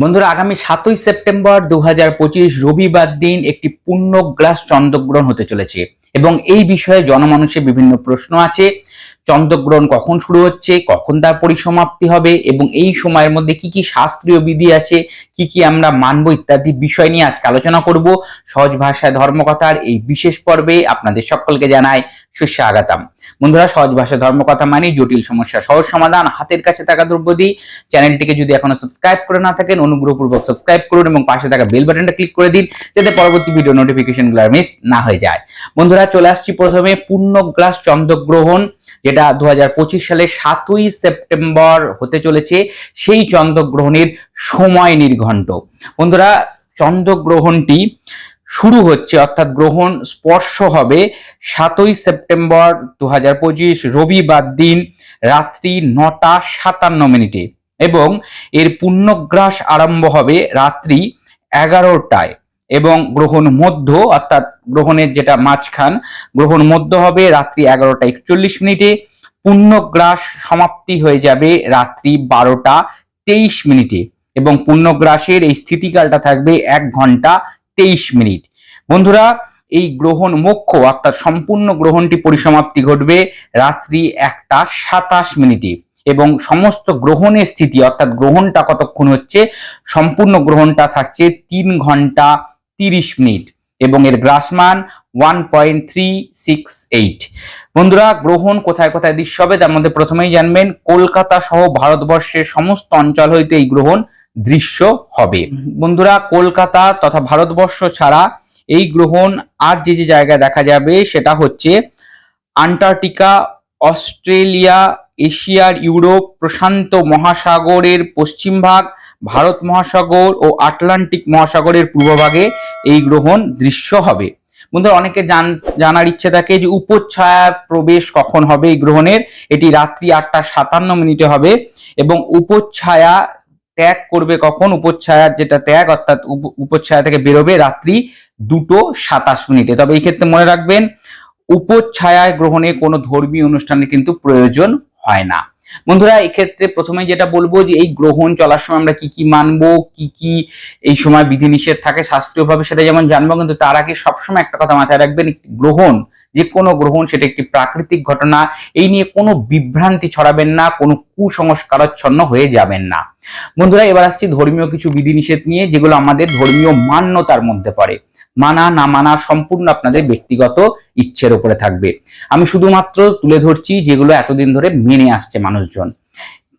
বন্ধুরা, আগামী সাতই সেপ্টেম্বর দু হাজার পঁচিশ রবিবার দিন একটি পূর্ণ গ্লাস চন্দ্রগ্রহণ হতে চলেছে এবং এই বিষয়ে জনমানুষের বিভিন্ন প্রশ্ন আছে। চন্দ্রগ্রহণ কখন শুরু হচ্ছে, কখন তার পরিসমাপ্তি হবে এবং এই সময়ের মধ্যে কি কি শাস্ত্রীয় বিধি আছে, কি কি আমরা মানব ইত্যাদি বিষয় নিয়ে আজকে আলোচনা করব, সহজ ভাষায় ধর্মকথার এই বিশেষ পর্বে আপনাদের সকলকে জানাই সুস্বাগতম। বন্ধুরা, সহজ ভাষায় ধর্মকথা মানে জটিল সমস্যা, সহজ সমাধান, হাতের কাছে থাকা দ্রব্য দিই চ্যানেলটিকে যদি এখনও সাবস্ক্রাইব করে না থাকেন, অনুগ্রহপূর্বক সাবস্ক্রাইব করুন এবং পাশে থাকা বেল বাটনটা ক্লিক করে দিন, যাতে পরবর্তী ভিডিও নোটিফিকেশনগুলো মিস না হয়ে যায়। বন্ধুরা, চলে আসছি প্রথমে পূর্ণ গ্লাস চন্দ্রগ্রহণ। যেটা দু হাজার পঁচিশ সালে সাতই সেপ্টেম্বর হতে চলেছে, সেই চন্দ্রগ্রহণের সময় নির্ঘণ্ট। বন্ধুরা, চন্দ্রগ্রহণটি শুরু হচ্ছে, অর্থাৎ গ্রহণ স্পর্শ হবে সাতই সেপ্টেম্বর দু হাজার পঁচিশ, রবিবার দিন রাত্রি নটা সাতান্ন মিনিটে এবং এর পূর্ণগ্রাস আরম্ভ হবে রাত্রি এগারোটায়। এবং গ্রহণ মধ্য, অর্থাৎ গ্রহণের যেটা মাঝখান, গ্রহণ মধ্য হবে রাত্রি এগারোটা একচল্লিশ মিনিটে। পূর্ণগ্রাস সমাপ্তি হয়ে যাবে রাত্রি বারোটা তেইশ মিনিটে এবং পূর্ণগ্রাসের এই স্থিতিকালটা থাকবে এক ঘণ্টা তেইশ মিনিট। বন্ধুরা, এই গ্রহণ মোক্ষ, অর্থাৎ সম্পূর্ণ গ্রহণটি পরিসমাপ্তি ঘটবে রাত্রি একটা সাতাশ মিনিটে এবং সমস্ত গ্রহণের স্থিতি, অর্থাৎ গ্রহণটা কতক্ষণ হচ্ছে, সম্পূর্ণ গ্রহণটা থাকছে তিন ঘণ্টা তিরিশ মিনিট এবং এর গ্রাসমান one point three six eight. বন্ধুরা, গ্রহণ কোথায় কোথায় দৃশ্য হবে তার মধ্যে প্রথমেই জানবেন, কলকাতা সহ ভারতবর্ষের সমস্ত অঞ্চল হইতে এই গ্রহণ দৃশ্য হবে। বন্ধুরা, কলকাতা তথা ভারতবর্ষ ছাড়া এই গ্রহণ আর যে যে জায়গায় দেখা যাবে সেটা হচ্ছে আন্টার্কটিকা, অস্ট্রেলিয়া, এশিয়ার ইউরোপ, প্রশান্ত মহাসাগরের পশ্চিম ভাগ, ভারত মহাসাগর ও আটলান্টিক মহাসাগরের পূর্বভাগে এই গ্রহণ দৃশ্য হবে। বন্ধুরা, অনেকে জানার ইচ্ছে থাকে যে উপচ্ছায়া প্রবেশ কখন হবে এই গ্রহণের? এটি রাত্রি আটটা সাতান্ন মিনিটে হবে এবং উপচ্ছায়া ত্যাগ করবে কখন? উপচ্ছায়ার যেটা ত্যাগ, অর্থাৎ উপচ্ছায়া থেকে বেরোবে রাত্রি দুটো সাতাশ মিনিটে। তবে এই ক্ষেত্রে মনে রাখবেন উপচ্ছায়ায় গ্রহণে কোনো ধর্মীয় অনুষ্ঠানের কিন্তু প্রয়োজন হয় না। বন্ধুরা, এক্ষেত্রে প্রথমে যেটা বলব যে এই গ্রহণ চলার সময় আমরা কি কি মানবো, কি কি এই সময় বিধিনিষেধ থাকে শাস্ত্রীয়ভাবে সেটা যেমন জানব, কিন্তু তার আগে সবসময় একটা কথা মাথায় রাখবেন, একটি গ্রহণ, যে কোনো গ্রহণ সেটা একটি প্রাকৃতিক ঘটনা, এই নিয়ে কোনো বিভ্রান্তি ছড়াবেন না, কোনো কুসংস্কারাচ্ছন্ন হয়ে যাবেন না। বন্ধুরা, এবার আসছি ধর্মীয় কিছু বিধিনিষেধ নিয়ে, যেগুলো আমাদের ধর্মীয় মান্যতার মধ্যে পড়ে। মানা, না মানা সম্পূর্ণ আপনাদের ব্যক্তিগত ইচ্ছের উপরে থাকবে। আমি শুধুমাত্র তুলে ধরছি যেগুলো এতদিন ধরে মেনে আসছে মানুষজন।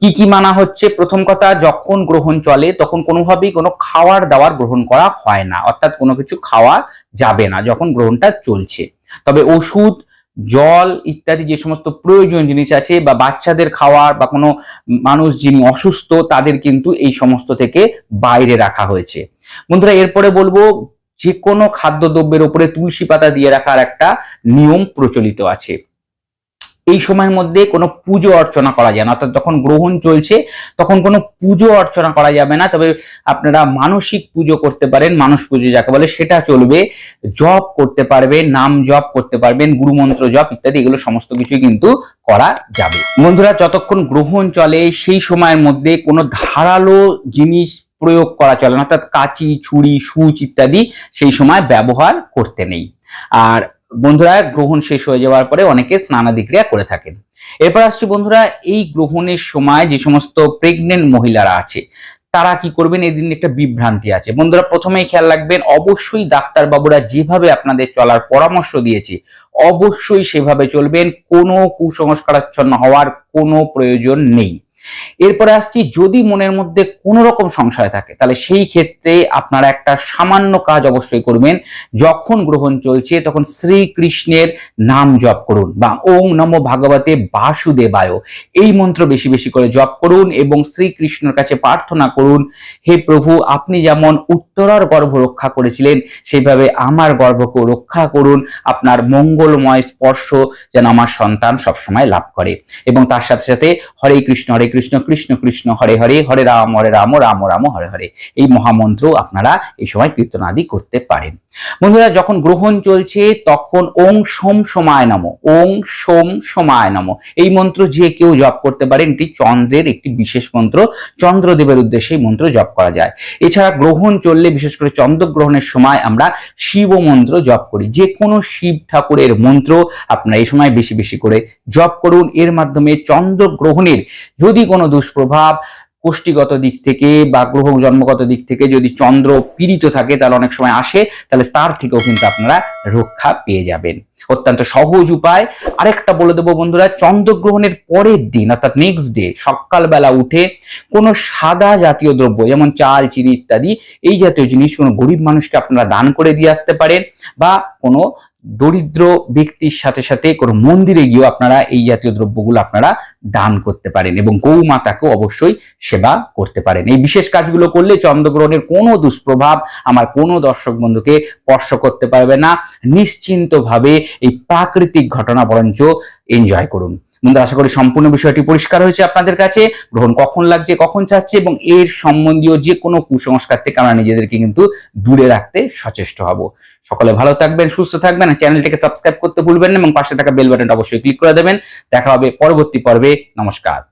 কি কি মানা হচ্ছে? প্রথম কথা, যখন গ্রহণ চলে, তখন কোনোভাবেই কোনো খাওয়ার দাওয়ার গ্রহণ করা হয় না। অর্থাৎ কোনো কিছু খাওয়া যাবে না যখন গ্রহণটা চলছে। তবে ওষুধ, জল ইত্যাদি যে সমস্ত প্রয়োজন জিনিস আছে বা বাচ্চাদের খাওয়ার বা কোনো মানুষ যিনি অসুস্থ, তাদের কিন্তু এই সমস্ত থেকে বাইরে রাখা হয়েছে। বন্ধুরা, এরপরে বলব যে কোনো খাদ্যদ্রব্যের উপরে তুলসী পাতা দিয়ে রাখার একটা নিয়ম প্রচলিত আছে। এই সময়ের মধ্যে কোনো পুজো অর্চনা করা যায় না, অর্থাৎ যখন গ্রহণ চলছে, তখন কোনো পুজো অর্চনা করা যাবে না। তবে আপনারা মানসিক পুজো করতে পারেন মানুষ পুজো যাকে বলে সেটা চলবে। জপ করতে পারবেন, নাম জপ করতে পারবেন, গুরুমন্ত্র জপ ইত্যাদি, এগুলো সমস্ত কিছুই কিন্তু করা যাবে। বন্ধুরা, যতক্ষণ গ্রহণ চলে, সেই সময়ের মধ্যে কোনো ধারালো জিনিস প্রয়োগ করা চলে না। অর্থাৎ কাঁচি, ছুরি, সুচ ইত্যাদি সেই সময় ব্যবহার করতে নেই। আর বন্ধুরা, গ্রহণ শেষ হয়ে যাওয়ার পরে অনেকে স্নানাদি ক্রিয়া করে থাকেন। এরপর আসছি বন্ধুরা, এই গ্রহণের সময় যে সমস্ত প্রেগনেন্ট মহিলারা আছে, তারা কি করবেন? এই দিন একটা বিভ্রান্তি আছে। বন্ধুরা, প্রথমেই খেয়াল রাখবেন, অবশ্যই ডাক্তার বাবুরা যেভাবে আপনাদের চলার পরামর্শ দিয়েছে, অবশ্যই সেভাবে চলবেন। কোনো কুসংস্কারাচ্ছন্ন হওয়ার কোনো প্রয়োজন নেই। এরপরে আসছি, যদি মনের মধ্যে কোন রকম সংশয় থাকে, তাহলে সেই ক্ষেত্রে আপনারা একটা সামান্য কাজ অবশ্যই করবেন। যখন গ্রহণ চলছে, তখন শ্রীকৃষ্ণের নাম জপ করুন বা ওং নম ভাগবতে বাসুদেবায় এই মন্ত্র বেশি বেশি করে জপ করুন এবং শ্রীকৃষ্ণের কাছে প্রার্থনা করুন, হে প্রভু, আপনি যেমন উত্তরার গর্ভ রক্ষা করেছিলেন সেইভাবে আমার গর্ভকেও রক্ষা করুন। আপনার মঙ্গলময় স্পর্শ যেন আমার সন্তান সবসময় লাভ করে। এবং তার সাথে সাথে হরে কৃষ্ণ, হরে কৃষ্ণ কৃষ্ণ কৃষ্ণ, হরে হরে হরে রাম হরে রাম রাম রাম, হরে হরে। এই মহামন্ত্র আপনারা এই সময় কীর্তন আদি করতে পারেন। বন্ধুরা, যখন গ্রহণ চলছে, তখন ওং সোম সমায় নম, ওং সোম সমায় নম। এই মন্ত্র যে কেউ জপ করতে পারেন এটি চন্দ্রের একটি বিশেষ মন্ত্র। চন্দ্রদেবের উদ্দেশ্যে এই মন্ত্র জপ করা যায়। এছাড়া গ্রহণ চললে, বিশেষ করে চন্দ্রগ্রহণের সময় আমরা শিব মন্ত্র জপ করি। যে কোনো শিব ঠাকুরের মন্ত্র আপনারা এই সময় বেশি বেশি করে জপ করুন। এর মাধ্যমে চন্দ্রগ্রহণের যদি কোনো দুষ্প্রভাব কোষ্ঠীগত দিক থেকে বা গ্রহ জন্মগত দিক থেকে যদি চন্দ্র পীড়িত থাকে, তাহলে অনেক সময় আসে, তাহলে তার থেকেও কিন্তু আপনারা রক্ষা পেয়ে যাবেন। অত্যন্ত সহজ উপায়। আরেকটা বলে দেবো বন্ধুরা, চন্দ্রগ্রহণের পরের দিন, অর্থাৎ নেক্সট ডে সকালবেলা উঠে কোনো সাদা জাতীয় দ্রব্য, যেমন চাল, চিনি ইত্যাদি, এই জাতীয় জিনিস কোনো গরিব মানুষকে আপনারা দান করে দিয়ে আসতে পারেন বা কোনো দরিদ্র ব্যক্তির সাথে সাথে কোনো মন্দিরে গিয়েও আপনারা এই জাতীয় দ্রব্যগুলো আপনারা দান করতে পারেন এবং গৌ মাতাকেও অবশ্যই সেবা করতে পারেন। এই বিশেষ কাজগুলো করলে চন্দ্রগ্রহণের কোনো দুষ্প্রভাব আমার কোনো দর্শক বন্ধুকে স্পর্শ করতে পারবে না। নিশ্চিন্তভাবে এই প্রাকৃতিক ঘটনা বরঞ্চ এনজয় করুন। বন্ধু আশা করি সম্পূর্ণ বিষয়টি পরিষ্কার হয়েছে আপনাদের কাছে। গ্রহণ কখন লাগছে, কখন চাচ্ছে এবং এর সম্বন্ধীয় যে কোনো কুসংস্কার থেকে আমরা নিজেদেরকে কিন্তু দূরে রাখতে সচেষ্ট হব। সকলে ভালো থাকবেন, সুস্থ থাকবেন আর চ্যানেলটিকে সাবস্ক্রাইব করতে ভুলবেন না এবং পাশে থাকা বেল বাটনটা অবশ্যই ক্লিক করে দেবেন। দেখা হবে পরবর্তী পর্বে। নমস্কার।